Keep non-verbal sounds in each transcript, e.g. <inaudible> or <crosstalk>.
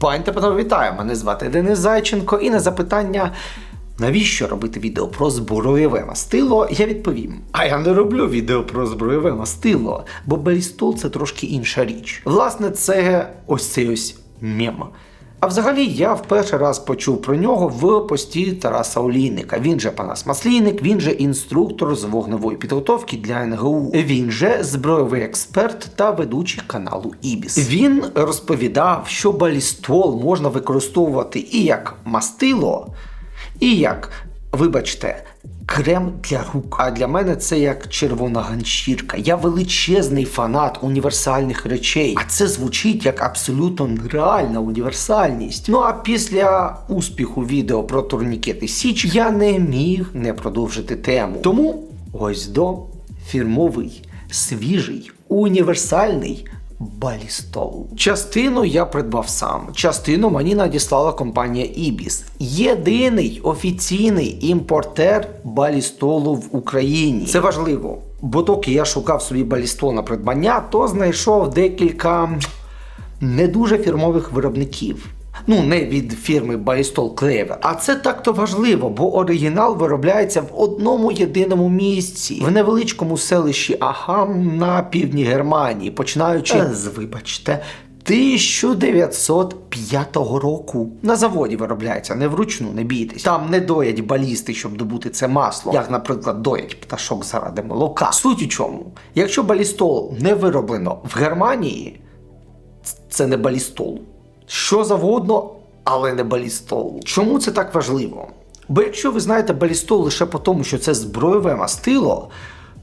Пані та панове, вітаю! Мене звати Денис Зайченко, і на запитання, навіщо робити відео про збройове мастило, я відповім: а я не роблю відео про збройове мастило, бо Белістол це трошки інша річ. Власне, це ось цей ось мем. А взагалі я в перший раз почув про нього в пості Тараса Олійника. Він же Панас Маслійник, він же інструктор з вогневої підготовки для НГУ. Він же збройовий експерт та ведучий каналу Ібіс. Він розповідав, що балістол можна використовувати і як мастило, і як, вибачте, крем для рук. А для мене це як червона ганчірка. Я величезний фанат універсальних речей. А це звучить як абсолютно реальна універсальність. Ну а після успіху відео про турнікети Січ я не міг не продовжити тему. Тому ось до фірмовий, свіжий, універсальний. Балістол. Частину я придбав сам, частину мені надіслала компанія Ібіс. Єдиний офіційний імпортер балістолу в Україні. Це важливо, бо доки я шукав собі балістол на придбання, то знайшов декілька не дуже фірмових виробників. Ну, не від фірми Balistol Clever. А це так-то важливо, бо оригінал виробляється в одному єдиному місці, в невеличкому селищі Ахам на півдні Германії, починаючи з, вибачте, 1905 року. На заводі виробляється, не вручну, не бійтесь. Там не доять балісти, щоб добути це масло, як, наприклад, доять пташок заради молока. Суть у чому? Якщо балістол не вироблено в Германії, це не балістол. Що завгодно, але не балістол. Чому це так важливо? Бо якщо ви знаєте балістол лише по тому, що це збройове мастило,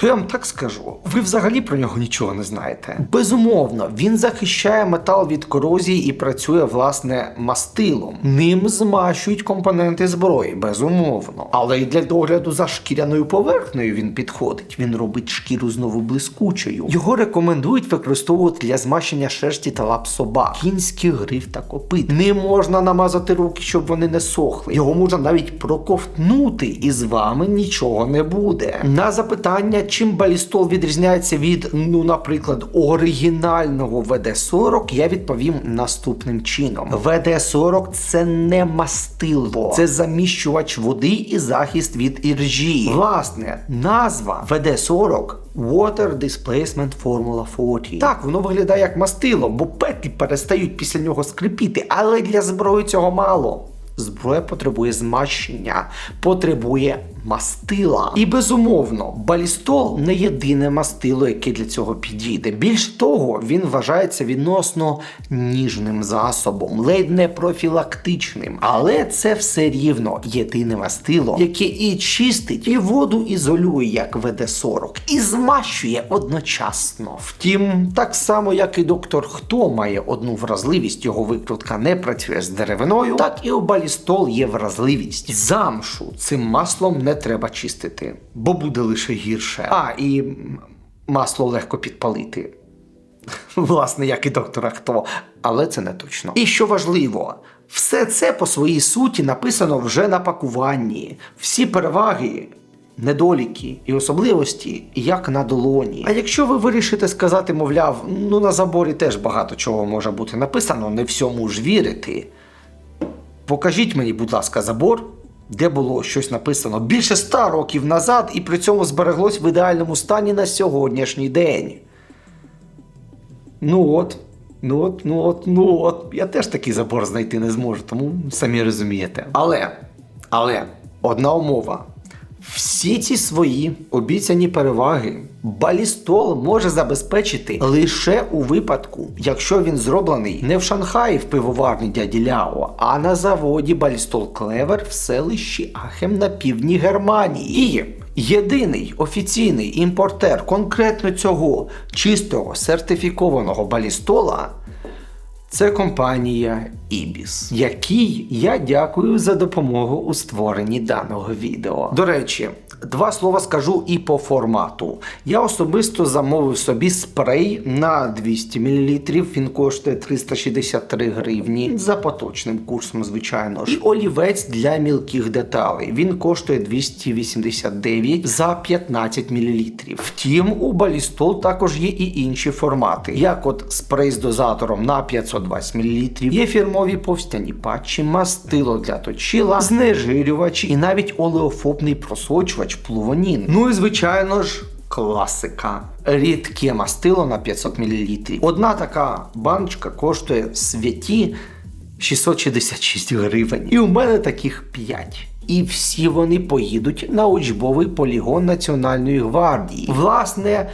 то я вам так скажу, ви взагалі про нього нічого не знаєте. Безумовно, він захищає метал від корозії і працює власне мастилом. Ним змащують компоненти зброї, безумовно. Але й для догляду за шкіряною поверхнею він підходить. Він робить шкіру знову блискучою. Його рекомендують використовувати для змащення шерсті та лап собак, кінських гриф та копит. Ним можна намазати руки, щоб вони не сохли. Його можна навіть проковтнути, і з вами нічого не буде. На запитання, чим балістол відрізняється від, ну, наприклад, оригінального ВД-40, я відповім наступним чином: ВД-40 це не мастило, це заміщувач води і захист від іржі. Власне, назва ВД-40 Water Displacement Formula 40. Так, воно виглядає як мастило, бо петлі перестають після нього скрипіти, але для зброї цього мало. Зброя потребує змащення, потребує мастила. І безумовно, балістол не єдине мастило, яке для цього підійде. Більш того, він вважається відносно ніжним засобом, ледь не профілактичним. Але це все рівно єдине мастило, яке і чистить, і воду ізолює, як ВД-40, і змащує одночасно. Втім, так само, як і доктор Хто має одну вразливість, його викрутка не працює з деревиною, так і у балістол є вразливість. Замшу цим маслом не треба чистити, бо буде лише гірше. А, і масло легко підпалити. <laughs> Власне, як і доктора Хто, але це не точно. І що важливо, все це по своїй суті написано вже на пакуванні. Всі переваги, недоліки і особливості як на долоні. А якщо ви вирішите сказати, мовляв, ну на заборі теж багато чого може бути написано, не всьому ж вірити. Покажіть мені, будь ласка, забор, де було щось написано більше ста років назад, і при цьому збереглось в ідеальному стані на сьогоднішній день. Ну от, ну от, ну от, ну от. Я теж такий забор знайти не зможу, тому самі розумієте. Але, але, одна умова. Всі ці свої обіцяні переваги балістол може забезпечити лише у випадку, якщо він зроблений не в Шанхаї в пивоварні дяді Ляо, а на заводі Балістол Клевер в селищі Ахем на півдні Германії. І єдиний офіційний імпортер конкретно цього чистого сертифікованого балістола Це компанія Ibis, якій я дякую за допомогу у створенні даного відео. До речі, два слова скажу і по формату. Я особисто замовив собі спрей на 200 мл. Він коштує 363 гривні за поточним курсом, звичайно ж. І олівець для мілких деталей. Він коштує 289 за 15 мл. Втім, у Балістол також є і інші формати, як от спрей з дозатором на 520 мл, є фірмові повстяні патчі, мастило для точила, знежирювачі і навіть олеофобний просочувач плувонін. Ну і звичайно ж. Класика. Рідке мастило на 500 мл. Одна така баночка коштує святі 666 гривень. І у мене таких 5. І всі вони поїдуть на учбовий полігон Національної гвардії. Власне,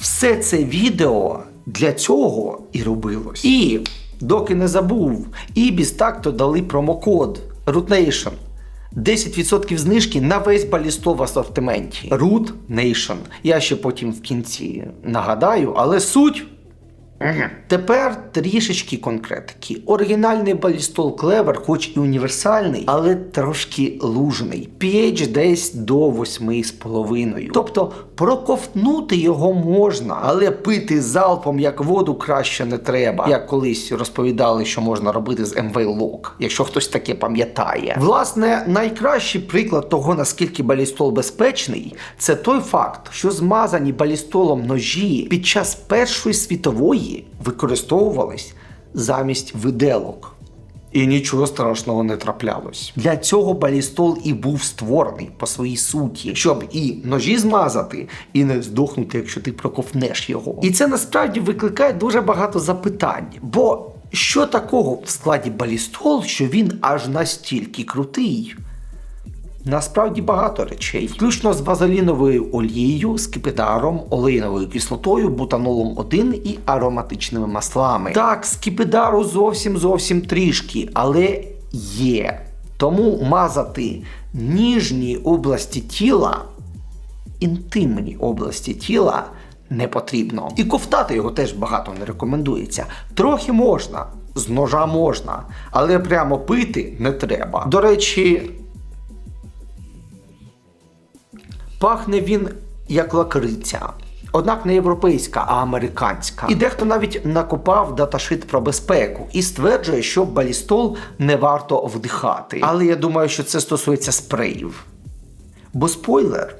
все це відео для цього і робилось. І доки не забув, Ібіс так-то дали промокод RootNation. 10% знижки на весь балістов в асортименті. Root Nation. Я ще потім в кінці нагадаю, але суть. Тепер трішечки конкретики. Оригінальний балістол клевер, хоч і універсальний, але трошки лужний. pH десь до 8,5. Тобто проковтнути його можна, але пити залпом як воду краще не треба. Як колись розповідали, що можна робити з МВ Лок, якщо хтось таке пам'ятає. Власне, найкращий приклад того, наскільки балістол безпечний, це той факт, що змазані балістолом ножі під час Першої світової використовувались замість виделок. І нічого страшного не траплялось. Для цього балістол і був створений по своїй суті, щоб і ножі змазати, і не здохнути, якщо ти проковнеш його. І це насправді викликає дуже багато запитань. Бо що такого в складі балістол, що він аж настільки крутий? Насправді багато речей, включно з вазеліновою олією, скипидаром, олейновою кислотою, бутанолом 1 і ароматичними маслами. Так, скипидару зовсім зовсім трішки, але є. Тому мазати ніжні області тіла, інтимні області тіла не потрібно. І ковтати його теж багато не рекомендується. Трохи можна, з ножа можна, але прямо пити не треба. До речі. Пахне він як лакриця. Однак не європейська, а американська. І дехто навіть накопав даташит про безпеку і стверджує, що балістол не варто вдихати. Але я думаю, що це стосується спреїв. Бо спойлер,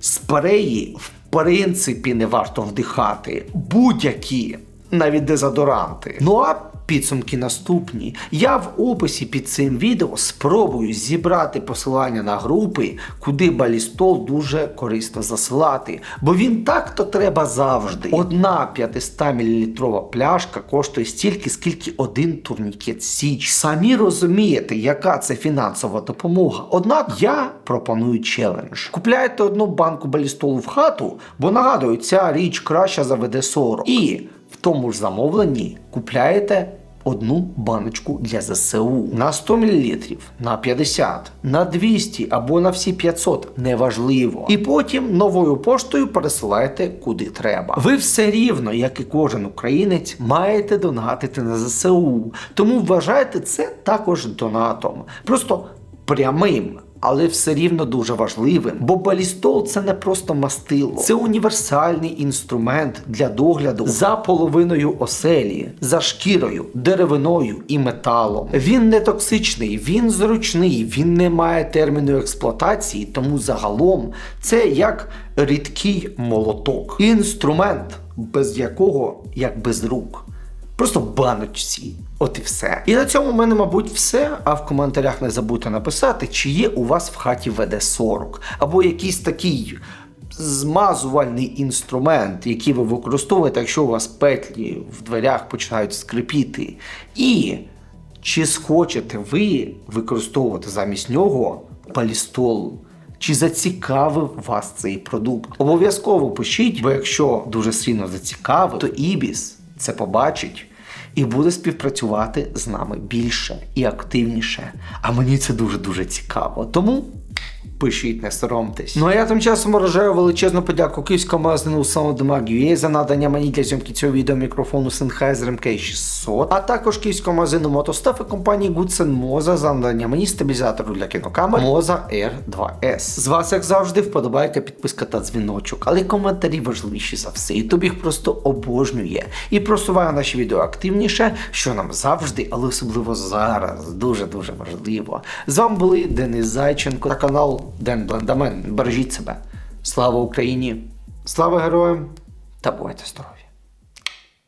спреї в принципі не варто вдихати. Будь-які, навіть дезодоранти. Ну а Підсумки наступні. Я в описі під цим відео спробую зібрати посилання на групи, куди балістол дуже корисно засилати. Бо він так-то треба завжди. Одна 500 мл пляшка коштує стільки, скільки один турнікет Січ. Самі розумієте, яка це фінансова допомога. Однак я пропоную челендж. Купляєте одну банку балістолу в хату, бо нагадую, ця річ краща за ВД-40. І в тому ж замовленні купляєте одну баночку для ЗСУ на 100 мл, на 50, на 200 або на всі 500, неважливо. І потім новою поштою пересилаєте куди треба. Ви все рівно, як і кожен українець, маєте донатити на ЗСУ. Тому вважайте це також донатом. Просто прямим але все рівно дуже важливим. Бо балістол це не просто мастило, це універсальний інструмент для догляду за половиною оселі, за шкірою, деревиною і металом. Він не токсичний, він зручний, він не має терміну експлуатації, тому загалом це як рідкий молоток. Інструмент, без якого як без рук. Просто баночці. От і все. І на цьому в мене, мабуть, все. А в коментарях не забудьте написати, чи є у вас в хаті ВД-40, або якийсь такий змазувальний інструмент, який ви використовуєте, якщо у вас петлі в дверях починають скрипіти. І чи схочете ви використовувати замість нього палістол? Чи зацікавив вас цей продукт? Обов'язково пишіть, бо якщо дуже сильно зацікавив, то Ібіс це побачить і буде співпрацювати з нами більше і активніше. А мені це дуже-дуже цікаво. Тому Пишіть, не соромтесь. Ну а я тим часом вражаю величезну подяку київському магазину Soundmag.ua за надання мені для зйомки цього відео мікрофону Sennheiser MK600, а також київському магазину Мотостав і компанії Goodsen Moza за надання мені стабілізатору для кінокамер Moza R2S. З вас, як завжди, вподобайка, підписка та дзвіночок, але коментарі важливіші за все. Ютуб їх просто обожнює і просуває наші відео активніше, що нам завжди, але особливо зараз, дуже дуже важливо. З вами були Денис Зайченко та канал Ден Блендамен. Бережіть себе. Слава Україні! Слава героям та бувайте здорові!